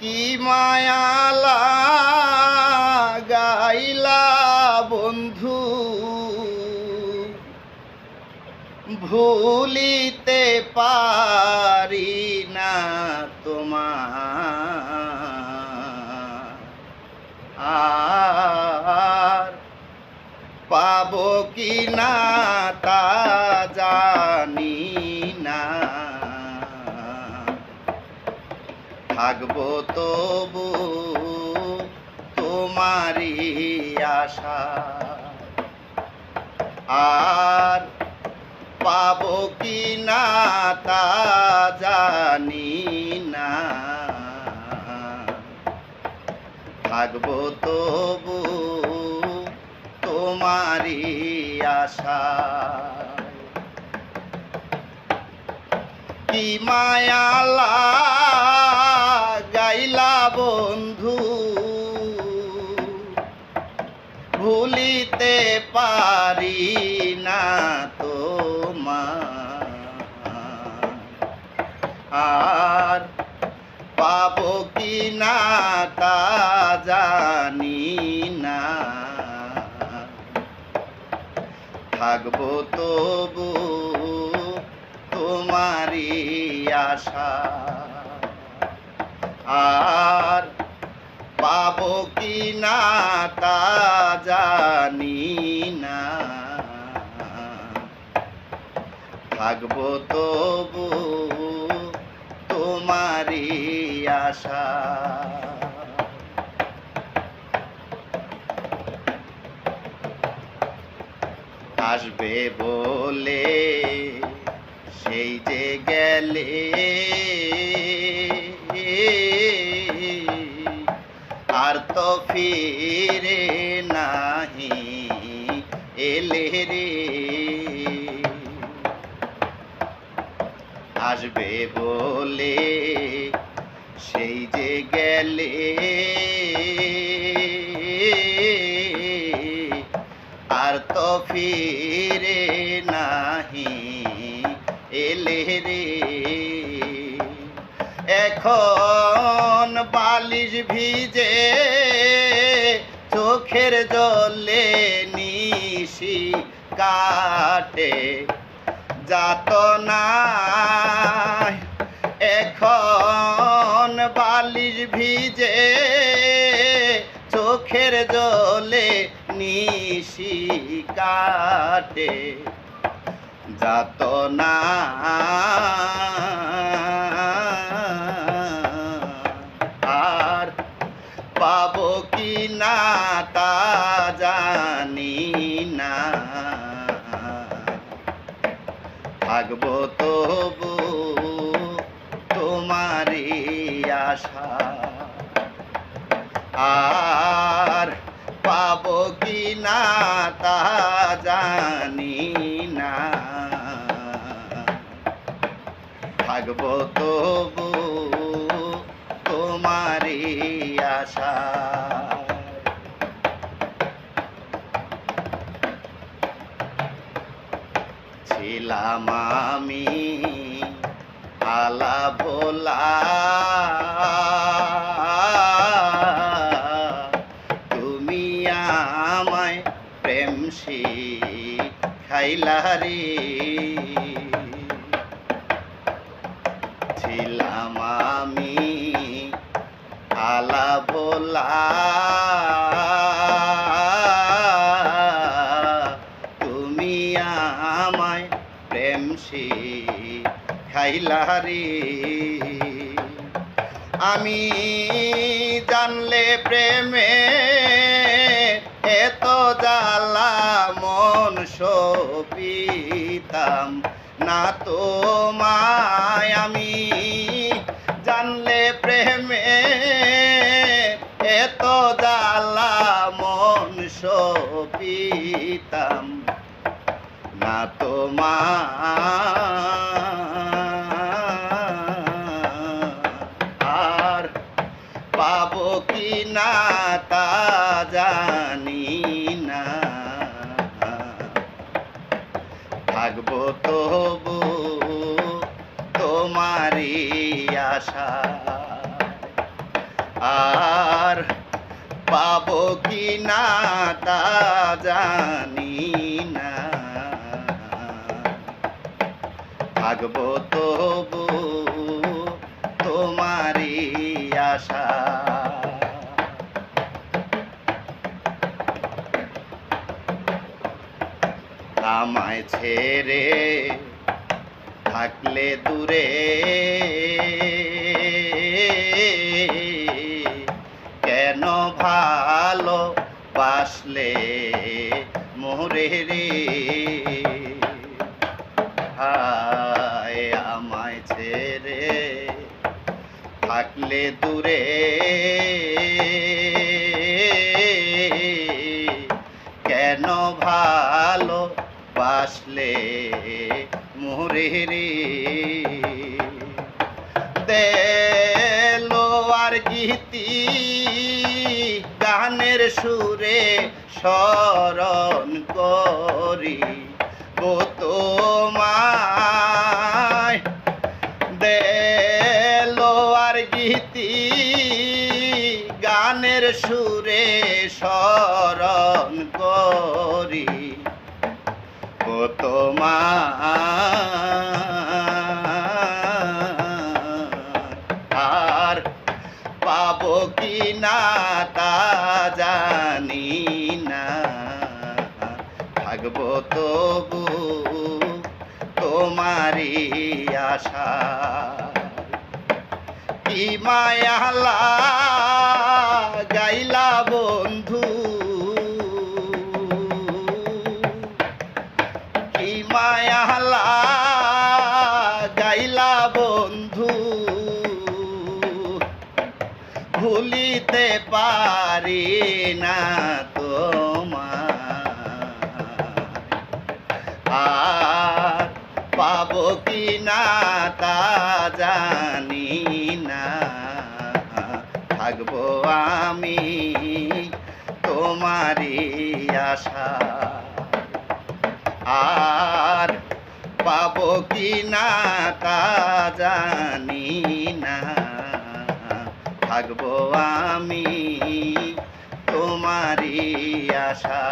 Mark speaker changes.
Speaker 1: কি মায়ালা গাইলা বন্ধু? ভুলিতে পারি না তোমার। আর পাবো কি না থাকব তবু তোমারই আশা। আর পাবো কি না তা জানি না। থাকব তবু তোমারই আশা। কি মায়ালা পারি না তোমার। আর পাবো কি না তা জানি না। থাকব তবু তোমারই আশা। আর পাবো কি না তা জানি না থাকব তবু তোমারই আশা। আসবে বলে আসবে বলে, সেই যে গেলে আর তো ফিরে নাহি এলে রে। এখন বালিশ ভিজে চোখের জলে নিশি কাটে, যাত না ভিজে চোখের জলে নিশি কাটে। যাত না আর পাবো কি না তা জানি না। থাকব তবু আর পাব কি না তা জানি না। থাকব তবু তোমারই আশা। ছিলাম আমি আলা ভোলা আমায় প্রেম খাইলা রে। ছিলাম আমি আলা ভোলা। তুমি আমায় প্রেম খাইলা আমি জানলে প্রেমে জ্বালা মন সপিতাম না তো আমি জানলে প্রেমে এত জ্বালা মন সপিতাম না তো আর পাবো কি না তা জানি থাকব তবু তোমারই আশা। আর পাবো কি না তা জানি না। থাকব তবু তোমারই আশা। আমায় ছেড়ে থাকলে দূরে। কেন ভালো বাসলে মোরে রে? হায় আমায় ছেড়ে থাকলে দূরে। বাসলে মোরে রে। দেলো আর গীতি গানের সুরে স্মরণ করি। গো তোমায় দেলো আর গীতি গানের সুরে স্মরণ করি। ও আর পাব কি না তা জানি না। থাকব তবু তোমারই আশা। কি মায়ালা গাইলা বন্ধু গাইলা বন্ধু, ভুলিতে পারি না তোমার। আর পাবো কি না তা জানি না। থাকব আমি তোমারই আশা। আর পাবো কি না তা জানি না। থাকব আমি তোমারই আশা।